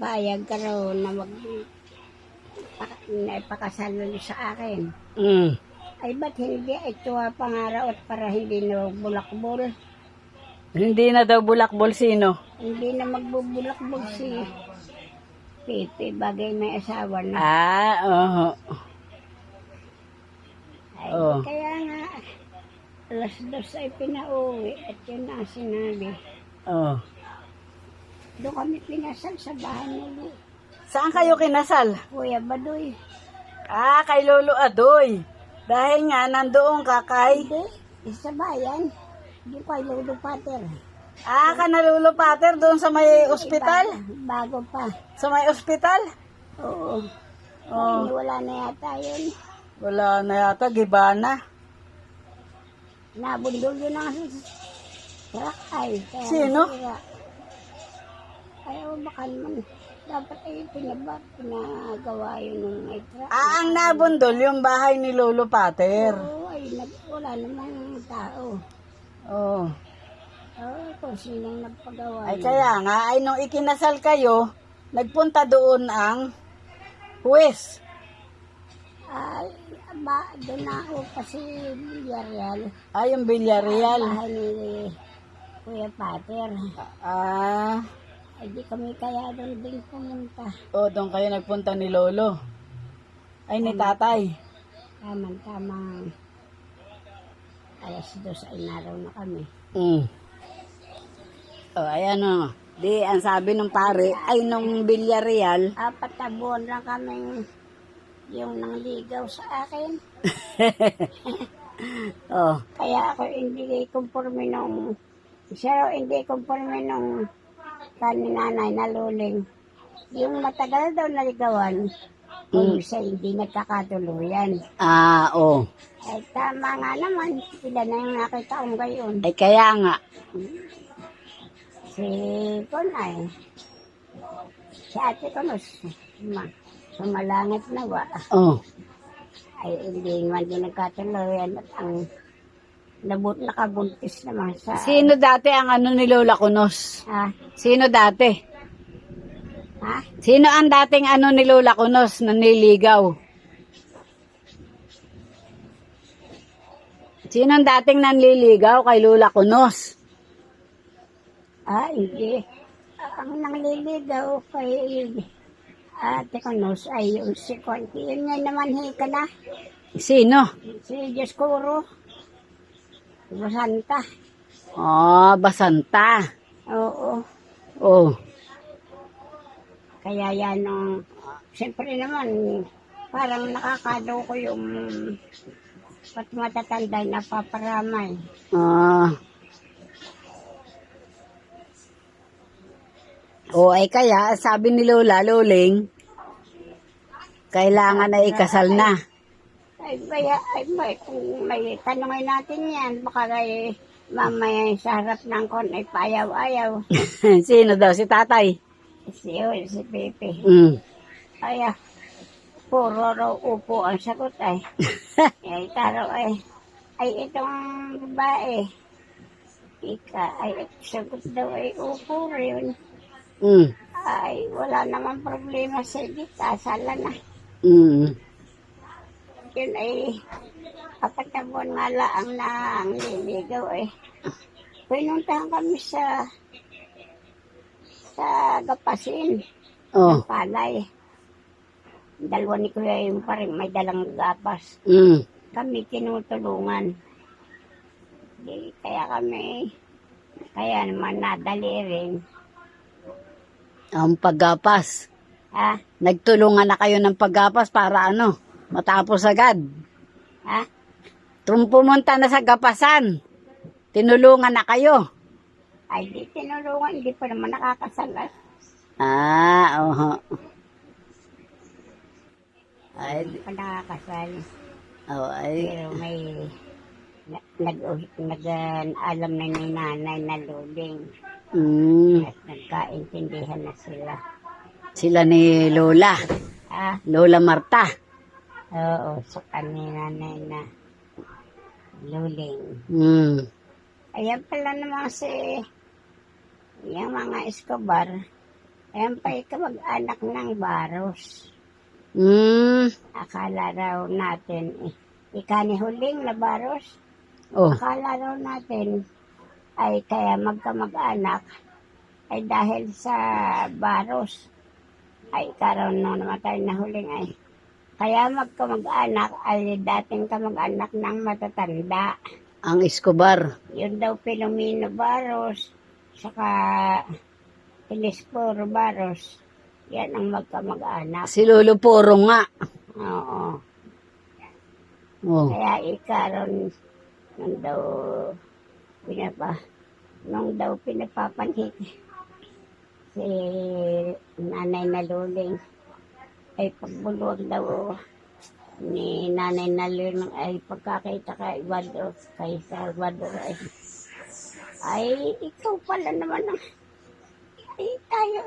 payag ka raw na mag na ipakasal ulit sa akin. Mm. Ay ba't hindi ito ang pangaraot para hindi na bulakbol? Hindi na daw bulakbol sino. Hindi na magbubulakbol si Pepe bagay may asawa na. Ah, oo. Ay, oh. Kaya nga, alas dos ay pinauwi at yun ang sinabi. Oh. Doon kami pinasal sa bahay ni Lu- Saan kayo kinasal? Kuya Badoy. Ah, kay Lolo Adoy. Dahil nga nandoon ka kay... Hindi, sa bayan. Hindi kay Lolo Pater. Ah, ka na Lolo Pater doon sa may ospital? Bago pa. Sa may ospital? Oo. Oh. Wala na yata yun. Wala na yata, gibana. Nabundol yun ang ay. Sino? nasira. Ay, oh, baka naman. Dapat ay pinaba, pinagawa yun ng may truck. Ah, ang nabundol yung bahay ni Lolo Pater. Oo, ay, nag, wala namang tao. Oh. Oo, kung sinong nagpagawa. Ay yun. kaya nga, ay nung ikinasal kayo, nagpunta doon ang huwes. Ay, ba, doon na ako kasi Villarreal. Ay, yung Villarreal. Bahay ni Kuya Pater. Ah, Ay, di kami kaya doon din pumunta. o doon kayo nagpunta ni Lolo. Ay, ni tatay. Tamang-tamang alas dos ay naraw na kami. Mm. O, ayan o. Di, ang sabi ng pare, ay nung Villarreal, Apat na buwan lang kami yung nangligaw sa akin. oh, Kaya ako hindi konforme nung siya raw hindi konforme nung kani nanay na luling. Yung matagal daw naligawan, kung siya hindi nagkakatuluyan. ah, oh. Ay tama nga naman, sila na yung nakita kong gayon. Ay, kaya nga. Si Kunay, si ate ko no, ma, sumalangit na ba? Oh. Ay hindi naman din nagkatuluyan at ang nabut nakabuntis naman sa... Sino dati ang ano ni Lola Kunos? Ah, Sino dati? ha? Sino ang dating ano ni Lola Kunos na niligaw? Sino ang dating nanliligaw kay Lola Kunos? Ah, hindi. Ang nangliligaw kay ate ko nos ay yung si Conti. Yun nga naman hika na. Sino? Si Dioscuro. Basanta. Oh, Basanta. Oo. Oh. Kaya yan ang... Siyempre naman, parang nakakado ko yung pat matatanda na paparamay. Ah. O ay kaya, sabi ni Lola, Loling, kailangan na ikasal na. Ay, baya, ay, bay, kung may tanongin natin yan, baka kay mamaya sa harap ng kon ay payaw-ayaw. Sino daw? Si tatay? Si, Yul, si Pepe. Mm. Ay, ah, puro raw upo ang sagot ay. ay, taro ay, ay itong babae. Ika, ay, sagot daw ay upo rin. Mm. Ay, wala naman problema sa kita, sala na. Mm. Yun ay, apat na buwan nga lang na ang liligaw ay. Pinuntahan kami sa sa Gapasin, Oh. Palay. Dalawa ni Kuya yung pa rin, may dalang gapas. Mm. Kami tinutulungan. Di, kaya kami, kaya naman nadali rin. Ang paggapas. Ha? Nagtulungan na kayo ng paggapas para ano, matapos agad. Ha? Tum pumunta na sa gapasan. Tinulungan na kayo. Ay, di tinulungan, hindi pa naman nakakasalat. Ah, oho. Ay, Hindi pa nakakasal. oh, ay, Pero may na- nag, nag alam na ni nanay na luling mm, at nagkaintindihan na sila. sila ni Lola. Ah, Lola Marta. Oo, sa kanina nanay na luling. Mm. Ayan pala naman si yung mga Escobar, Ayan pa kamag-anak ng Baros. Hmm. Akala raw natin, eh, ikani huling na Baros. Oh. Akala raw natin ay kaya magkamag-anak ay dahil sa Baros ay karon nung namatay na huling ay kaya magkamag-anak ay dating kamag-anak ng matatanda. Ang Escobar. Yun daw Pilomino Baros, saka Elisporo Baros. Yan ang magkamag-anak. Si Lolo Poro nga. Oo. Oh. Kaya ikaron nung daw pinapa nung daw pinapapanhik si nanay na luling ay pagbulwag daw ni nanay na luling ay pagkakita kay Waldo kay Salvador ay. Ay ikaw pala naman ang ay tayo